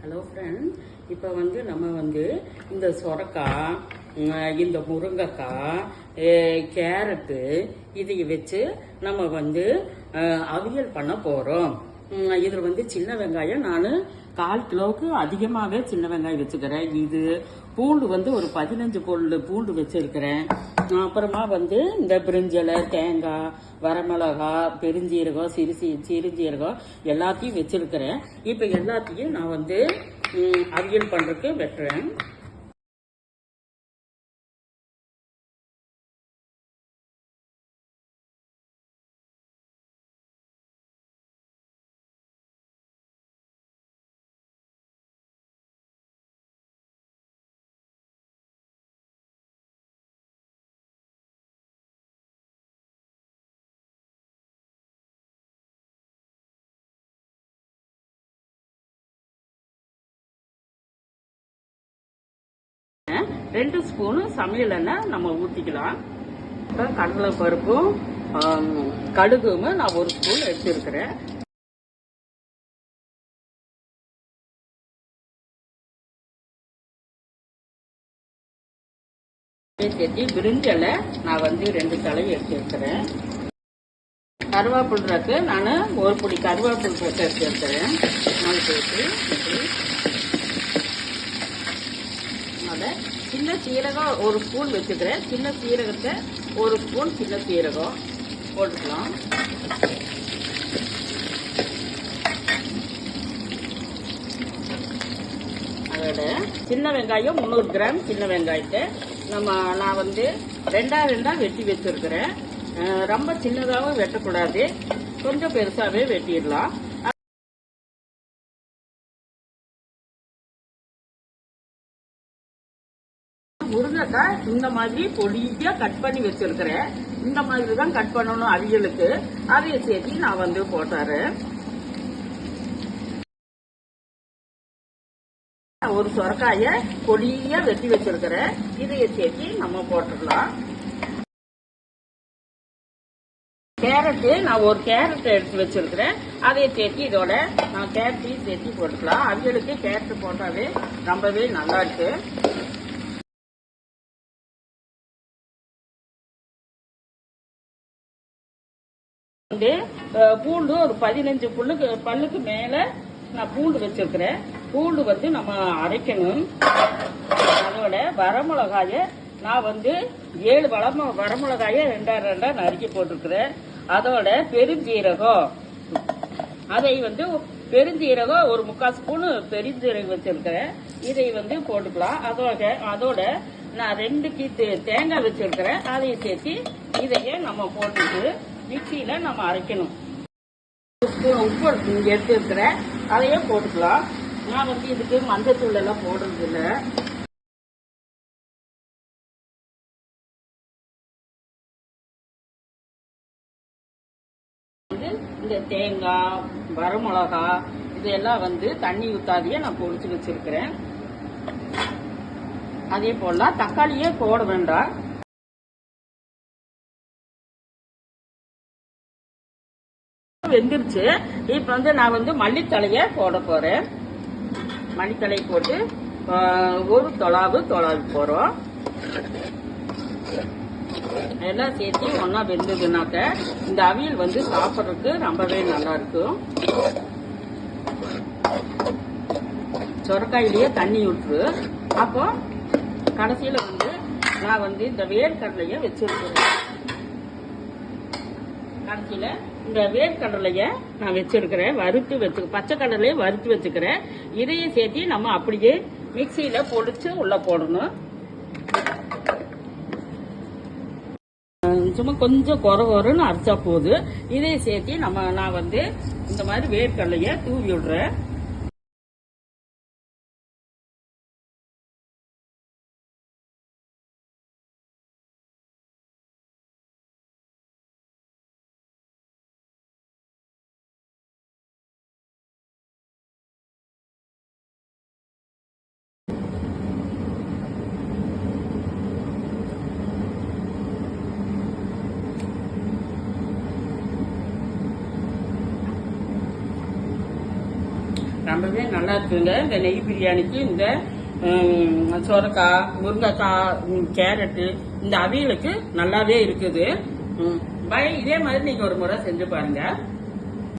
Hello friend இப்போ வந்து நம்ம வந்து இந்த சொரக்காய் இந்த முருங்கைக்காய் கேரட்டு இதை வச்சு நம்ம வந்து அவியல் பண்ண போகிறோம் இதில் வந்து சின்ன வெங்காயம் நான் கால் கிலோவுக்கு அதிகமாகவே சின்ன வெங்காயம் வச்சுக்கிறேன். இது பூண்டு வந்து ஒரு பதினஞ்சு பொருள் பூண்டு வச்சுருக்கிறேன். அப்புறமா வந்து இந்த பிரிஞ்சலை தேங்காய் வரமிளகா பெருஞ்சீரகம் சிறுசி சிறுஜீரகம் எல்லாத்தையும் வச்சுருக்கிறேன். இப்போ எல்லாத்தையும் நான் வந்து அவியல் பண்ணுறதுக்கு வெட்டுறேன். ரெண்டு ஸ்பூனு சமையல் எண்ணெய் நம்ம ஊற்றிக்கலாம் இப்போ கடலை பருப்பும் கடுகும் நான் ஒரு ஸ்பூன் எடுத்துருக்கிறேன். சேர்த்து பிரிஞ்சலை நான் வந்து ரெண்டு தலை எடுத்துருக்கிறேன். கருவேப்பில்றக்கு நான் ஒரு பொடி கருவேப்பில் எடுத்துருக்கிறேன். நான் சேர்த்து சின்ன சீரகம் ஒரு ஸ்பூன் வச்சுக்கிறேன். சின்ன சீரகத்தை ஒரு ஸ்பூன் சின்ன சீரகம் போட்டுக்கலாம். அதோட சின்ன வெங்காயம் முந்நூறு கிராம் சின்ன வெங்காயத்தை நம்ம நான் வந்து ரெண்டா ரெண்டா வெட்டி வச்சிருக்கிறேன். ரொம்ப சின்னதாகவும் வெட்டக்கூடாது. கொஞ்சம் பெருசாகவே வெட்டிடலாம். முருங்கைக்காய் இந்த மாதிரி பொடியா கட் பண்ணி வச்சிருக்கிறேன். இந்த மாதிரி தான் கட் பண்ணணும் அவியலுக்கு. அதைய சேர்த்து நான் வந்து போட்டாரு ஒரு சொரக்காய பொடியா வெட்டி வச்சிருக்கிறேன். இதைய சேர்த்து நம்ம போட்டுடலாம். கேரட்டு நான் ஒரு கேரட் எடுத்து வச்சிருக்கிறேன். அதை சேர்த்து இதோட நான் கேரட்டையும் சேர்த்து போட்டுக்கலாம். அவியலுக்கு கேரட் போட்டாவே ரொம்பவே நல்லா இருக்கு. வந்து பூண்டு ஒரு பதினஞ்சு புல்லுக்கு பல்லுக்கு மேல நான் பூண்டு வச்சிருக்கிறேன். பூண்டு வந்து நம்ம அரைக்கணும். அதோட வரமிளகாய நான் வந்து ஏழு வளம வரமிளகாய ரெண்டாயிரம் ரெண்டா நறுக்கி போட்டிருக்கிறேன். அதோட பெருஞ்சீரகம். அதை வந்து பெருஞ்சீரகம் ஒரு முக்கால் ஸ்பூனு பெருஞ்சீரகம் வச்சிருக்கிறேன். இதை வந்து போட்டுக்கலாம். அதோட அதோட நான் ரெண்டு கீத்து தேங்காய் வச்சிருக்கிறேன். அதையும் சேர்த்து இதையே நம்ம போட்டுட்டு மிக்சியில நம்ம அரைக்கணும். உப்பு உப்பு எடுத்து இருக்கிறேன் அதையே போட்டுக்கலாம். நான் வந்து இதுக்கு மஞ்சத்தூள் எல்லாம் போடுறது இல்லை வந்து இந்த தேங்காய் வரமிளகா இதெல்லாம் வந்து தண்ணி ஊத்தாதையே நான் பொடிச்சு வச்சிருக்கிறேன். அதே போல தக்காளியே போட வேண்டாம். வெந்துருச்சு. இப்ப வந்து நான் வந்து மல்லித்தலைய போட போறேன். மல்லித்தலை போட்டு ஒரு தொலாவு தொலாவு போறோம். எல்லாம் சேர்த்து ஒன்னா வெந்ததுனாக்க இந்த அவியல் வந்து சாப்பிட்றதுக்கு ரொம்பவே நல்லா இருக்கும். சொரக்காயிலேயே தண்ணி விட்டுரு அப்போ கடைசியில வந்து நான் வந்து இந்த வேர்க்கடலையை வச்சிருக்கிறேன். கடைசியில இந்த வேர்க்கடலைய நான் வச்சிருக்கிறேன். வறுத்து வச்சு பச்சை கடலையை வறுத்து வச்சுக்கிறேன். இதையும் சேர்த்து நம்ம அப்படியே மிக்சியில பொடிச்சு உள்ள போடணும். சும்மா கொஞ்சம் குறை குறைன்னு அரைச்சா போகுது இதையும் சேர்த்து நம்ம நான் வந்து இந்த மாதிரி வேர்க்கடலைய தூவி விடுறேன். ரொம்பவே நல்லா இருக்குங்க. இந்த நெய் பிரியாணிக்கு இந்த சொரக்காய் முருங்கைக்காய் கேரட்டு இந்த அவியலுக்கு நல்லாவே இருக்குது. ம், பை இதே மாதிரி நீங்கள் ஒரு முறை செஞ்சு பாருங்கள்